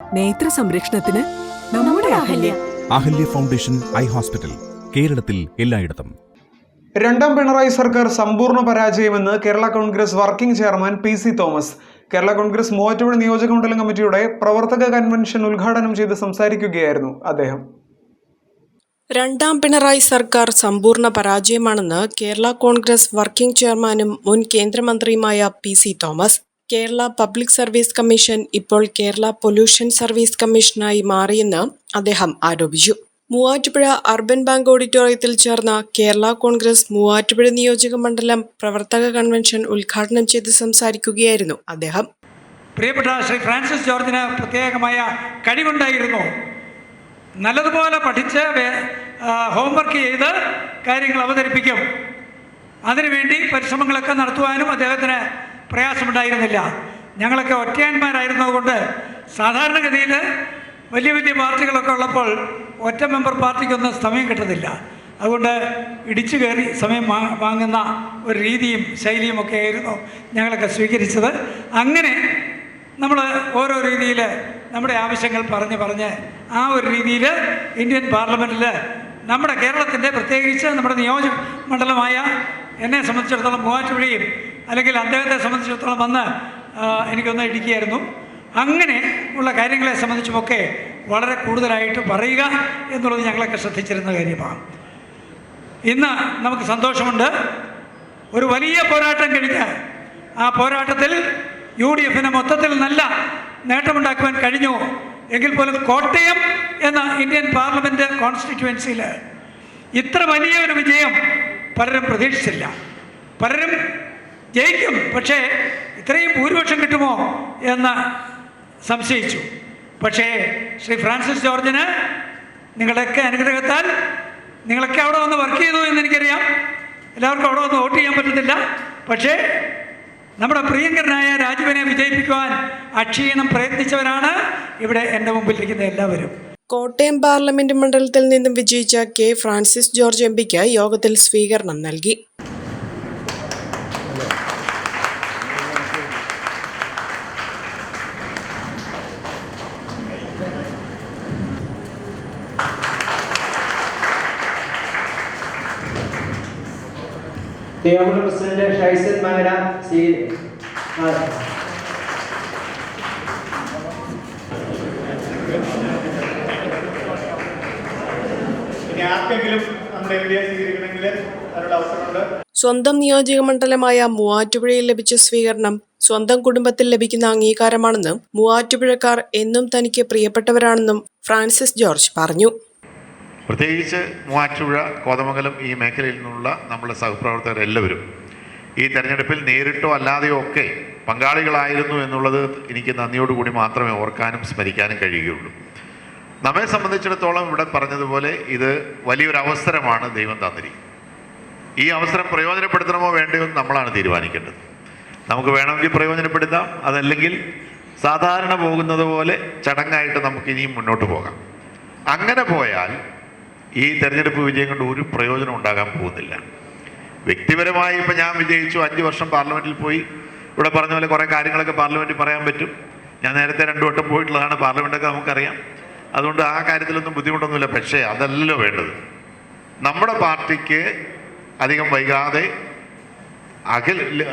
നേത്ര സംരക്ഷണത്തിന് നമ്മുടെ Ahalya. Ahalya foundation eye hospital കേരളത്തിൽ എല്ലായിടത്തും. രണ്ടാം പിണറായി സർക്കാർ സമ്പൂർണ പരാജയമെന്ന് Kerala Congress working chairman P C Thomas. Kerala Congress Muvattupuzha നിയോജക മണ്ഡലം കമ്മിറ്റിയുടെ പ്രവർത്തക കൺവെൻഷൻ ഉദ്ഘാടനം ചെയ്ത് സംസാരിക്കുകയായിരുന്നു അദ്ദേഹം. രണ്ടാം പിണറായി സർക്കാർ സമ്പൂർണ പരാജയമാണെന്ന് കേരള കോൺഗ്രസ് വർക്കിംഗ് ചെയർമാനും മുൻ കേന്ദ്രമന്ത്രിയുമായ P C Thomas Kerala public service commission ഇപ്പോൾ കേരള പൊല്യൂഷൻ സർവീസ് കമ്മീഷനായി മാറിയെന്ന് അദ്ദേഹം ആരോപിച്ചു. മൂവാറ്റുപുഴ അർബൻ ബാങ്ക് ഓഡിറ്റോറിയത്തിൽ ചേർന്ന കേരള കോൺഗ്രസ് മൂവാറ്റുപുഴ നിയോജക മണ്ഡലം പ്രവർത്തക കൺവെൻഷൻ ഉദ്ഘാടനം ചെയ്ത് സംസാരിക്കുകയായിരുന്നു അദ്ദേഹം. പ്രിയപ്പെട്ട ശ്രീ ഫ്രാൻസിസ് ജോർജിന് പ്രത്യേകമായ കഴിവുണ്ടായിരുന്നു. നല്ലതുപോലെ പഠിച്ച് ഹോംവർക്ക് ചെയ്ത് കാര്യങ്ങൾ അവതരിപ്പിക്കും. അതിനുവേണ്ടി പരിശ്രമങ്ങളൊക്കെ നടത്തുവാനും അദ്ദേഹത്തിന് പ്രയാസമുണ്ടായിരുന്നില്ല. ഞങ്ങളൊക്കെ ഒറ്റയന്മാരായിരുന്നതുകൊണ്ട് സാധാരണഗതിയിൽ വലിയ വലിയ പാർട്ടികളൊക്കെ ഉള്ളപ്പോൾ ഒറ്റ മെമ്പർ പാർട്ടിക്കൊന്നും സമയം കിട്ടത്തില്ല. അതുകൊണ്ട് ഇടിച്ചു കയറി സമയം വാങ്ങുന്ന ഒരു രീതിയും ശൈലിയും ഒക്കെ ആയിരുന്നു ഞങ്ങളൊക്കെ സ്വീകരിച്ചത്. അങ്ങനെ നമ്മൾ ഓരോ രീതിയിൽ നമ്മുടെ ആവശ്യങ്ങൾ പറഞ്ഞ് പറഞ്ഞ് ആ ഒരു രീതിയിൽ ഇന്ത്യൻ പാർലമെന്റിൽ നമ്മുടെ കേരളത്തിന്റെ പ്രത്യേകിച്ച് നമ്മുടെ നിയോജക മണ്ഡലമായ എന്നെ സംബന്ധിച്ചിടത്തോളം മൂവാറ്റുപുഴയും അല്ലെങ്കിൽ അദ്ദേഹത്തെ സംബന്ധിച്ചിടത്തോളം വന്ന് എനിക്കൊന്ന് ഇടിക്കുകയായിരുന്നു. അങ്ങനെ ഉള്ള കാര്യങ്ങളെ സംബന്ധിച്ചുമൊക്കെ വളരെ കൂടുതലായിട്ട് പറയുക എന്നുള്ളത് ഞങ്ങളൊക്കെ ശ്രദ്ധിച്ചിരുന്ന കാര്യമാണ്. ഇന്ന് നമുക്ക് സന്തോഷമുണ്ട്. ഒരു വലിയ പോരാട്ടം കഴിഞ്ഞ് ആ പോരാട്ടത്തിൽ യു ഡി എഫിന് മൊത്തത്തിൽ നല്ല നേട്ടമുണ്ടാക്കുവാൻ കഴിഞ്ഞു. എങ്കിൽ പോലും കോട്ടയം എന്ന ഇന്ത്യൻ പാർലമെന്റ് കോൺസ്റ്റിറ്റ്യുവൻസിയിൽ ഇത്ര വലിയ ഒരു വിജയം പലരും പ്രതീക്ഷിച്ചില്ല. പലരും ജയിക്കും. പക്ഷേ ഇത്രയും ഭൂരിപക്ഷം കിട്ടുമോ എന്ന് സംശയിച്ചു. പക്ഷേ ശ്രീ ഫ്രാൻസിസ് ജോർജിന് നിങ്ങളുടെയൊക്കെ അനുഗ്രഹത്താൽ നിങ്ങളൊക്കെ അവിടെ വന്ന് വർക്ക് ചെയ്തു എന്ന് എനിക്കറിയാം. എല്ലാവർക്കും അവിടെ വന്ന് വോട്ട് ചെയ്യാൻ പറ്റത്തില്ല. പക്ഷേ നമ്മുടെ പ്രിയങ്കരനായ രാജീവനെ വിജയിപ്പിക്കുവാൻ അക്ഷീണം പ്രയത്നിച്ചവരാണ് ഇവിടെ എന്റെ മുമ്പിലിരിക്കുന്ന എല്ലാവരും. കോട്ടയം പാർലമെന്റ് മണ്ഡലത്തിൽ നിന്നും വിജയിച്ച കെ ഫ്രാൻസിസ് ജോർജ് എം പിക്ക് യോഗത്തിൽ സ്വീകരണം നൽകി. നിയമസഭ പ്രസിഡന്റ് ഷൈസൻ മംഗല സി ആർക്കെങ്കിലും നമ്മുടെ എവിടെയെ സ്വീകരിക്കണമെങ്കിൽ അതിനുള്ള അവസരമുണ്ട്. സ്വന്തം നിയോജക മണ്ഡലമായ മൂവാറ്റുപുഴയിൽ ലഭിച്ച സ്വീകരണം സ്വന്തം കുടുംബത്തിൽ ലഭിക്കുന്ന അംഗീകാരമാണെന്നും മൂവാറ്റുപുഴക്കാർ എന്നും തനിക്ക് പ്രിയപ്പെട്ടവരാണെന്നും ഫ്രാൻസിസ് ജോർജ് പറഞ്ഞു. പ്രത്യേകിച്ച് മൂവാറ്റുപുഴ കോതമംഗലം ഈ മേഖലയിൽ നിന്നുള്ള നമ്മുടെ സഹപ്രവർത്തകരെല്ലാവരും ഈ തെരഞ്ഞെടുപ്പിൽ നേരിട്ടോ അല്ലാതെയോ ഒക്കെ പങ്കാളികളായിരുന്നു എന്നുള്ളത് എനിക്ക് നന്ദിയോടുകൂടി മാത്രമേ ഓർക്കാനും സ്മരിക്കാനും കഴിയുകയുള്ളൂ. നമ്മെ സംബന്ധിച്ചിടത്തോളം ഇവിടെ പറഞ്ഞതുപോലെ ഇത് വലിയൊരു അവസരമാണ് ദൈവം തന്നിരിക്കുന്നത്. ഈ അവസരം പ്രയോജനപ്പെടുത്തണമോ വേണ്ടയോ എന്ന് നമ്മളാണ് തീരുമാനിക്കേണ്ടത്. നമുക്ക് വേണമെങ്കിൽ പ്രയോജനപ്പെടുത്താം. അതല്ലെങ്കിൽ സാധാരണ പോകുന്നത് പോലെ ചടങ്ങായിട്ട് നമുക്ക് ഇനിയും മുന്നോട്ട് പോകാം. അങ്ങനെ പോയാൽ ഈ തെരഞ്ഞെടുപ്പ് വിജയം കൊണ്ട് ഒരു പ്രയോജനം ഉണ്ടാകാൻ പോകുന്നില്ല. വ്യക്തിപരമായി ഇപ്പം ഞാൻ വിജയിച്ചു അഞ്ച് വർഷം പാർലമെന്റിൽ പോയി. ഇവിടെ പറഞ്ഞ പോലെ കുറേ കാര്യങ്ങളൊക്കെ പാർലമെന്റിൽ പറയാൻ പറ്റും. ഞാൻ നേരത്തെ രണ്ടു വട്ടം പോയിട്ടുള്ളതാണ് പാർലമെന്റൊക്കെ നമുക്കറിയാം. അതുകൊണ്ട് ആ കാര്യത്തിലൊന്നും ബുദ്ധിമുട്ടൊന്നുമില്ല. പക്ഷേ അതല്ലല്ലോ വേണ്ടത്. നമ്മുടെ പാർട്ടിക്ക് അധികം വൈകാതെ അഖിൽ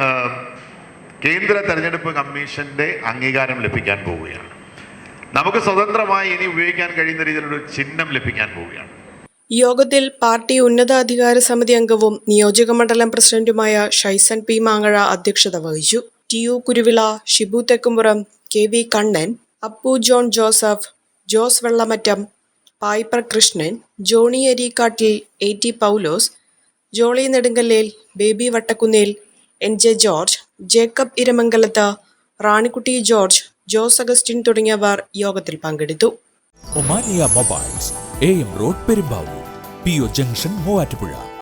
കേന്ദ്ര തെരഞ്ഞെടുപ്പ് കമ്മീഷന്റെ അംഗീകാരം ലഭിക്കാൻ പോവുകയാണ്. നമുക്ക് സ്വതന്ത്രമായി ഇനി ഉപയോഗിക്കാൻ കഴിയുന്ന രീതിയിലൊരു ചിഹ്നം ലഭിക്കാൻ പോവുകയാണ്. യോഗത്തിൽ പാർട്ടി ഉന്നതാധികാര സമിതി അംഗവും നിയോജക മണ്ഡലം പ്രസിഡന്റുമായ ഷൈസൻ പി മാങ്ങഴ അധ്യക്ഷത വഹിച്ചു. T U Kuruvila Shibu Thekkumpuram K V Kannan Appu John Joseph Jose Vellamattam Paipar Krishnan Johny Areekattil A T Paulose Jolly Nedumkallel Baby Vattakunnel N J George Jacob Iramangalath Ranikutty George Jose Augustine തുടങ്ങിയവർ യോഗത്തിൽ പങ്കെടുത്തു. A M road Perumbavoor P O junction Muvattupuzha